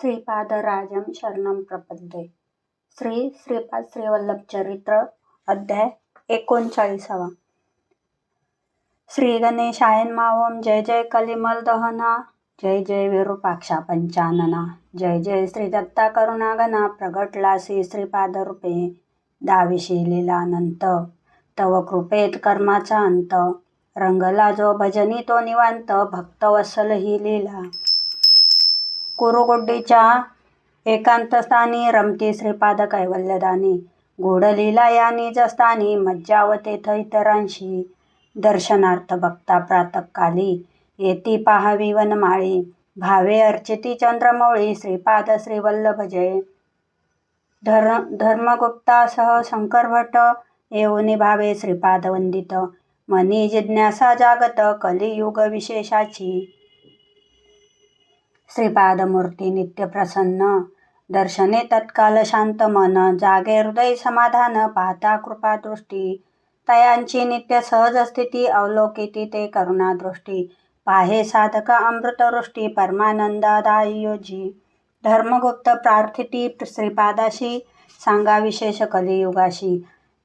श्रीपादराजं शरणं प्रपद्ये। श्री श्रीपाद श्रीवल्लभचरित्र अध्याय एकोणचाळीसावा। श्री गणेशाय ओम जय जय कलिमल दहना जय जय विरूपाक्षा पंचानना जय जय श्री दत्ता करुणागना प्रगटलासी श्रीपाद रूपे दाविशी लीलानंत तव कृपेत कर्माचा अंत रंगला जो भजनी तो निवांत भक्तवत्सल ही लीला। कुरुगुड्डीच्या एकांतस्थानी रमती श्रीपाद कैवल्यदानी घोडलीला या निजस्थानी मज्जावतेथ इतरांशी दर्शनार्थ भक्ता प्रातकाली येती पाहावी वनमाळी भावे अर्चिती चंद्रमौळी श्रीपाद श्रीवल्लभ जय धर धर्मगुप्तासह शंकर भट येऊनी भावे श्रीपाद वंदित मनी जिज्ञासा जागत कलियुग विशेषाची श्रीपादमूर्ती नित्य प्रसन्न दर्शने तत्काल शांत मन जागे हृदय समाधान पाहता कृपा दृष्टी. तयांची नित्य सहज स्थिती अवलोकिती ते करुणादृष्टी पाहे साधक अमृतवृष्टी परमानंदादायी योजी धर्मगुप्त प्रार्थिती श्रीपादाशी सांगा विशेष कलियुगाशी.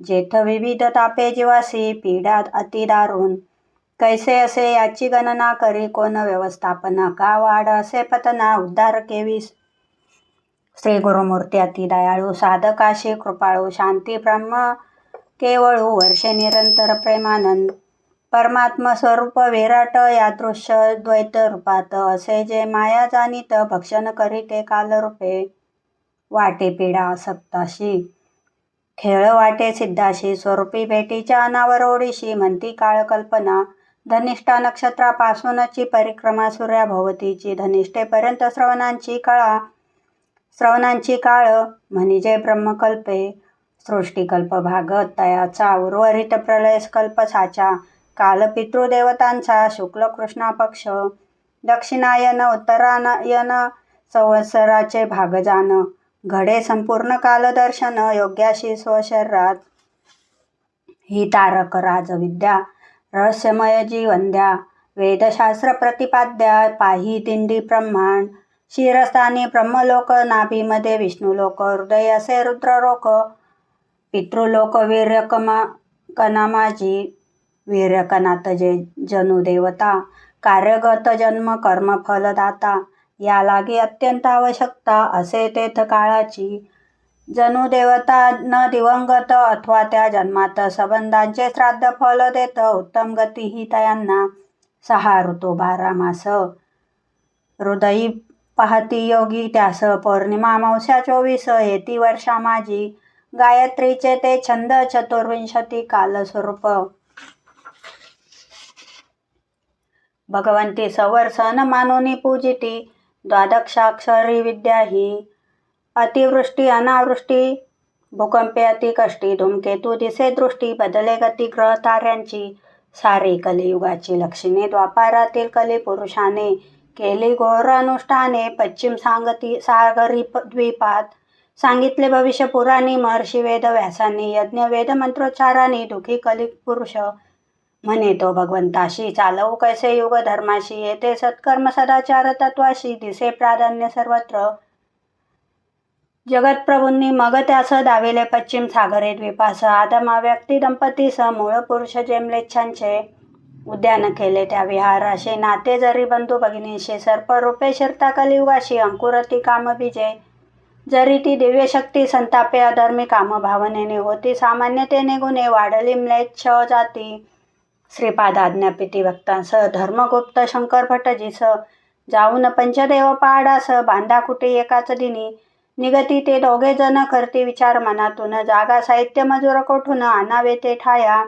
जेथ विविध तापे जीवासी पीडा अतिदारून कैसे असे याची गणना करी कोण व्यवस्थापना का वाढ असे पतना उद्धार केवीस. श्री गुरुमूर्ती अति दयाळू साधकाशी कृपाळू शांती ब्रह्म केवळू वर्षे निरंतर प्रेमानंद. परमात्म स्वरूप विराट यादृश्य द्वैत रूपात असे जे माया जाणीत भक्षण करीते कालरूपे वाटे पीडा सक्ताशी खेळ वाटे सिद्धाशी स्वरूपी भेटीच्या अनावर ओढीशी म्हणती काळ कल्पना. धनिष्ठा नक्षत्रापासूनची परिक्रमा सूर्याभोवतीची धनिष्ठेपर्यंत श्रवणांची कळा. श्रवणांची काळ म्हणजे ब्रह्मकल्पे. सृष्टिकल्प भागत तयाचा उर्वरित प्रलयकल्प साचा. काल पितृदेवतांचा शुक्ल कृष्णा पक्ष. दक्षिणायन उत्तरायन संवत्सराचे भागजान. घडे संपूर्ण कालदर्शन योग्याशी स्वशरीरात ही तारक राजविद्या रहस्यमय जी वंद्या वेदशास्त्र प्रतिपाद्या पाही दिंडी ब्रह्मांड शिरस्थानी ब्रह्मलोक नाभीमध्ये विष्णुलोक हृदय असे रुद्रलोक पितृलोक वीर्यकमा कनामाजी वीर्यकनात जे जनु देवता कार्यगत जन्म कर्म फलदाता या लागी अत्यंत आवश्यकता असे तेथ काळाची जनु देवता न दिवंगत अथवा त्या जन्मात संबंधांचे श्राद्ध फल देत उत्तम गती ही तयांना सहा ऋतू बारा मास. हृदयी पाहती योगी त्यास पौर्णिमा मावश्या चोवीस. येती वर्षा माझी गायत्रीचे ते छंद चतुर्विंशती कालस्वरूप. भगवंती सवर सन मानुनी पूजिती. द्वादक्षाक्षरी विद्या ही अतिवृष्टी अनावृष्टी भूकंपे अतिकष्टी धूमकेतू दिसे दृष्टी बदले गती ग्रह ताऱ्यांची सारी कलियुगाची लक्षणे द्वापारातील कलिपुरुषाने केली घोर अनुष्ठाने पश्चिम सांगती सागरी द्वीपात सांगितले भविष्य पुराणी महर्षी वेद व्यासांनी यज्ञ वेद मंत्रोच्चारांनी दुखी कलिपुरुष म्हणे तो भगवंताशी चालवू कैसे युग धर्माशी येते सत्कर्म सदाचार तत्वाशी दिसे प्राधान्य सर्वत्र जगतप्रभूंनी मग त्यास दाविले पश्चिम सागरे द्वीपास आदमा व्यक्ती दंपतीस मूळ पुरुष जेमलेच्छांचे उद्यान केले त्या विहाराशी. नाते जरी बंधू भगिनीशी सर्प रूपे शिरता कलियुगाशी अंकुरती कामबीजे जरी ती दिव्यशक्ती संतापे अधर्मी कामभावनेने होती सामान्यतेने गुन्हे वाढली म्लेच्छ जाती श्रीपाद आज्ञापिती भक्तांस धर्मगुप्त शंकर भटजीस जाऊन पंचदेव पाडास बांधा कुठे एकाच दिनी निगती ते दोघे जण करती विचार मनातून. जागा साहित्य मजूर कोठून आणावे ते ठाया.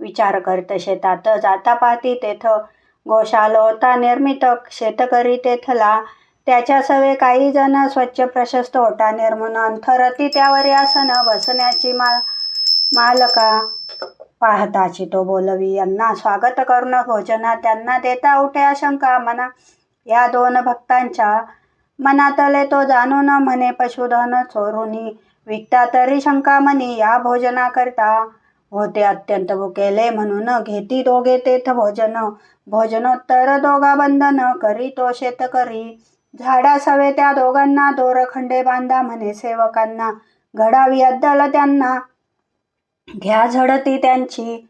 विचार करत शेतात जाता पाहती तेथ. गोशाल होता निर्मित शेतकरी तेथला. त्याच्या सवे काही जण स्वच्छ प्रशस्त ओटा निर्मून अंथरती त्यावर आसन बसण्याची मा मालका पाहताची तो बोलवी. यांना स्वागत करून भोजना त्यांना देता उठे आशंका मना या दोन भक्तांच्या मनातले तो जाणून म्हणे पशुधन चोरुनी विकता तरी शंका मनी या भोजना करता होते अत्यंत भुकेले म्हणून घेती दोघे तेथ भोजन. भोजनोत्तर दोघा बंधन करी तो शेतकरी. झाडा सवे त्या दोघांना दोरखंडे बांधा म्हणे सेवकांना. घडावी अद्दल त्यांना. घ्या झडती त्यांची.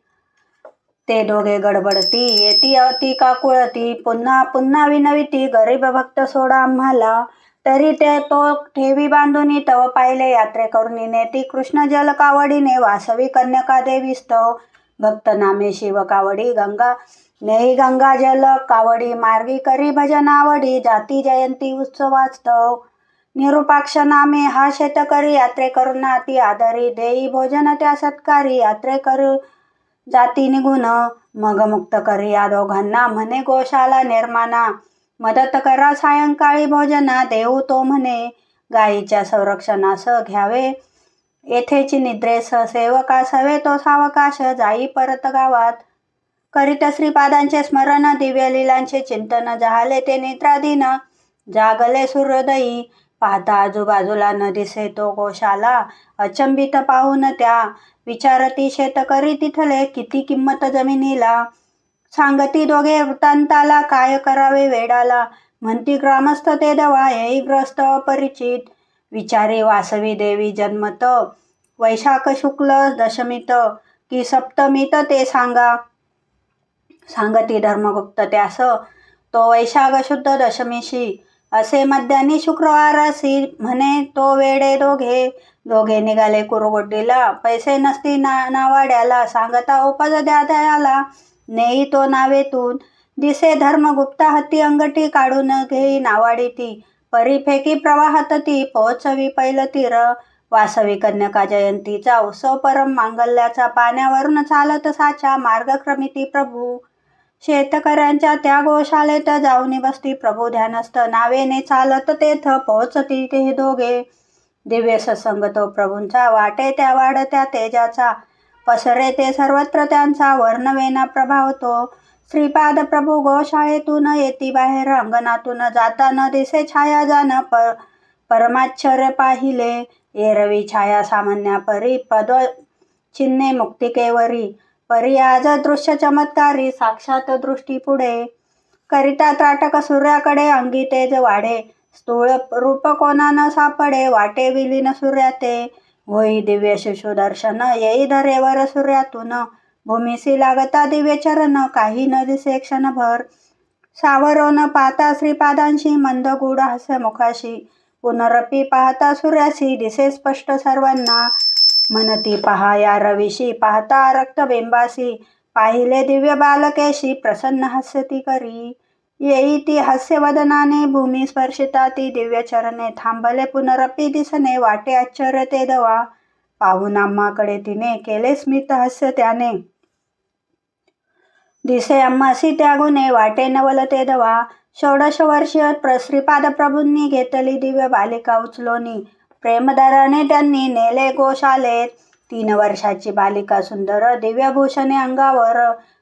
ते दोघे गडबडती येती अती काकुळती पुन्हा पुन्हा विनविती गरीब भक्त सोडा आम्हाला. तरी ते तो ठेवी बांधून तव पाहिले यात्रे करून नेती कृष्ण जल कावडीने वासवी कन्यका देवी स्तव भक्त नामे शिव कावडी गंगा नेही गंगा जल कावडी मार्गी करी भजन आवडी जाती जयंती उत्सवास्तव निरुपाक्ष नामे हा शेतकरी यात्रे करून नाती आदरी देई भोजन त्या सत्कारी यात्रे करू जाती निघून मग मुक्त करी या दोघांना म्हणे गोशाला निर्माणा. मदत करा सायंकाळी भोजना देऊ तो म्हणे गायीच्या संरक्षणास घ्यावे. येथेची निद्रेस सेवकास हवे तो सावकाश जाई परत गावात. करीत श्रीपादांचे स्मरण दिव्य लिलांचे चिंतन जहाले ते निद्राधीन जागले सूर्योदयी पाहता आजूबाजूला न दिसे तो गोशाला अचंबित पाहून त्या विचारती शेतकरी तिथले किती किंमत जमिनीला. सांगती दोघे वृत्तांताला काय करावे वेडाला. म्हणती ग्रामस्थ ते दवा येई ग्रस्त अपरिचित. विचारी वासवी देवी जन्मत. वैशाख शुक्ल दशमीत. की सप्तमीत ते सांगा. सांगती धर्मगुप्त त्यास. तो वैशाख शुद्ध दशमीशी. असे मध्यानी शुक्रवारासी म्हणे तो वेडे दोघे. दोघे निघाले कुरुगोड्डीला. पैसे नसती ना नावाड्याला. सांगता उपज द्या दयाला नेई तो नावेतून. दिसे धर्मगुप्ता हत्ती अंगठी काढून घेई नावाडी ती. परी फेकी प्रवाहात ती. पोहोचवी पैल तीर. वासवी कन्यका जयंतीचा. उत्सव परम मांगल्याचा. पाण्यावरून चालत साचा. मार्गक्रमिती प्रभू. शेतकऱ्यांच्या त्या गोशालेत जाऊन बसती. प्रभू ध्यानस्थ नावेने चालत तेथ पोहोचती ते दोघे. दिव्य सत्संग तो प्रभूंचा वाटे त्या वाढत्या तेजाचा. पसरे ते सर्वत्र त्यांचा वर्णवेना प्रभाव तो श्रीपाद प्रभू गोशाळेतून येती बाहेर. अंगणातून जाता न दिसे छाया जाण पर परमाश्चर्य पाहिले. एरवी छाया सामान्या परी पद चिन्हे मुक्तिकेवरी. पर्याज दृश्य चमत्कारी साक्षात दृष्टी पुढे. करिता त्राटक सूर्याकडे अंगी तेज वाढे. स्थूळ रूप न सापडे? वाटे विलीन सूर्याते. होई दिव्य शिशु दर्शन येई धरेवर सूर्यातून. भूमिसी लागता दिव्य चरण काही न दिसे क्षणभर. सावरोन पाहता श्रीपादांशी मंद गुढ हस्य मुखाशी. पुनरपी पाहता सूर्याशी दिसे स्पष्ट सर्वांना. मनती पहा या रविशी पाहता रक्तबिंबासी पाहिले दिव्य बालकेशी प्रसन्न हस्यती करी. येई ती हास्यवदनाने भूमी स्पर्शिता ती दिव्य चरणे थांबले पुनरपी दिसणे वाटे आश्चर्य ते दवा. पाहून आम्हाकडे तिने केले स्मित हास्य त्याने. दिसे अम्मासी त्यागुने वाटे नवल ते दवा. षोडश वर्षीय प्र श्रीपाद प्रभूंनी घेतली दिव्य बालिका उचलोनी. प्रेमदाराने त्यांनी नेले गोशालेत तीन वर्षाची बालिका सुंदर दिव्यभूषणे अंगावर.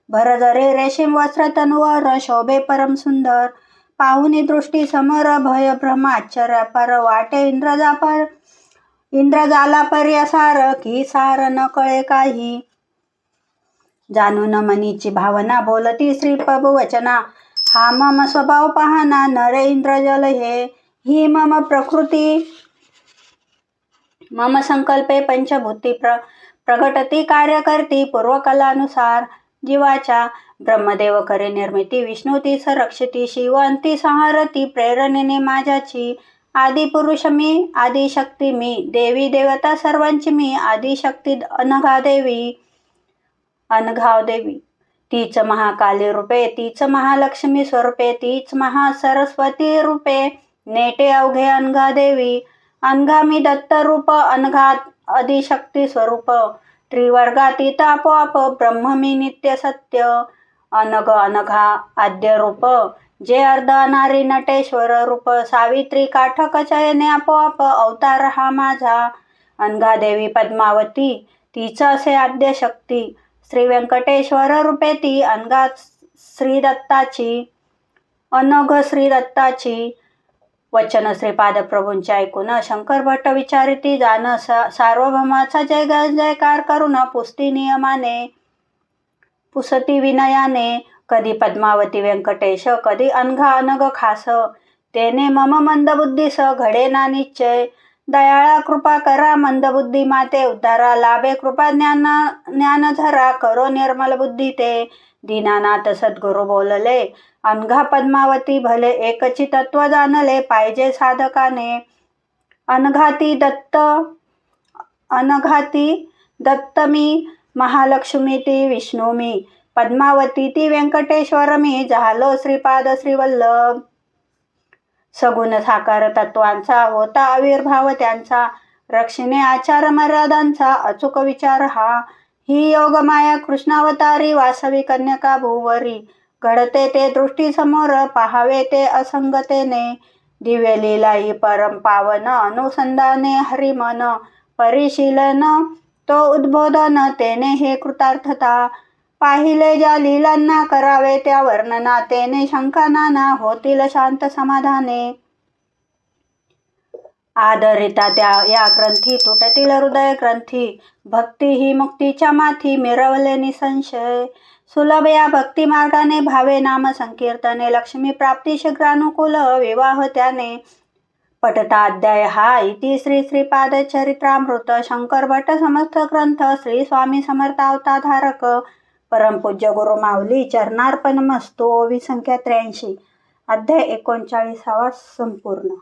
भरदरे रेशीम वस्त्र तनवर शोभे परम सुंदर. पाहुनी दृष्टी समर भय भ्रम आश्चर्य पर वाटे इंद्रजापर इंद्रजाला पर्यसार की सार न कळे काही. जाणून मनीची भावना बोलती श्री प्रभू वचना हा मम स्वभाव पाहना नरे इंद्रजल हे. ही मम प्रकृती. मम संकल्पे पंचभूती प्र प्रगटती कार्य करती पूर्वकलानुसार जीवाच्या ब्रह्मदेव करे निर्मिती विष्णू ती संरक्षती शिव अंती संहारती प्रेरणेने माझ्याची आदी पुरुष मी आदी शक्ती मी देवी देवता सर्वांची मी आदी शक्ती अनघा देवी अनघाव देवी. तीच महाकाली रूपे तीच महालक्ष्मी स्वरूपे तीच महासरस्वती रूपे नेटे अवघे अनघा देवी अनघामी दत्तरूप अनघात अधिशक्ती स्वरूप त्रिवर्गातीत आपोआप ब्रह्ममी नित्य सत्य अनघ अनघा आद्य रूप जे अर्ध अनारी नटेश्वर रूप सावित्री काठक चयने आपोआप अवतार हा माझा अनघा देवी पद्मावती तिचं असे आद्य शक्ती श्री व्यंकटेश्वर रूपे ती अनघा श्री दत्ताची अनघ श्री दत्ताची वचन श्री प्रभूंचे ऐकून शंकर भट्ट विचारिती जाण सार्वभौमाचा जय जयकार करून पुस्ती नियमाने. पुसती विनयाने कधी पद्मावती व्यंकटेश कधी अनघा अनघ खास. तेने मम मंदबुद्धीस घडे ना निश्चय. दयाळा कृपा करा मंदबुद्धी माते उद्धारा लाभे कृपा ज्ञान ज्ञान धरा करो निर्मल बुद्धी ते दीनानाथ सद्गुरु बोलले अनघा पद्मावती भले एकची तत्व जाणले पाहिजे साधकाने. अनघाती दत्त अनघाती दत्त मी महालक्ष्मी ती विष्णू मी. पद्मावती ती व्यंकटेश्वर मी झालो श्रीपाद श्रीवल्लभ. सगुण साकार तत्वांचा होता आविर्भाव त्यांचा. रक्षणे आचार मर्यादांचा अचूक विचार हा. ही योग माया कृष्णावतारी वासवी कन्यका भुवरी. घडते ते दृष्टी समोर पाहावे ते असंगतेने. दिव्य लीला परम पावन अनुसंधाने हरिमन परिशीलन तो उद्बोधन तेने हे कृतार्थता. पाहिले ज्या लीलांना करावे त्या वर्णना तेने शंका नाना होतील शांत समाधाने. आदरिता त्या या ग्रंथी तुटतील हृदय ग्रंथी. भक्ती ही मुक्तीच्या माथी मिरवले निसंशय सुलभ या भक्ती मार्गाने भावे नाम संकीर्तने. लक्ष्मी प्राप्ती शीघ्रानुकूल विवाह त्याने. पटताध्याय हा इति श्री श्रीपाद चरित्रामृत शंकर भट समस्त ग्रंथ. श्री स्वामी समर्थावताधारक परमपूज्य गुरु माऊली चरणार्पण मस्तो ओवी संख्या त्र्याऐंशी. अध्याय एकोणचाळीसावा संपूर्ण.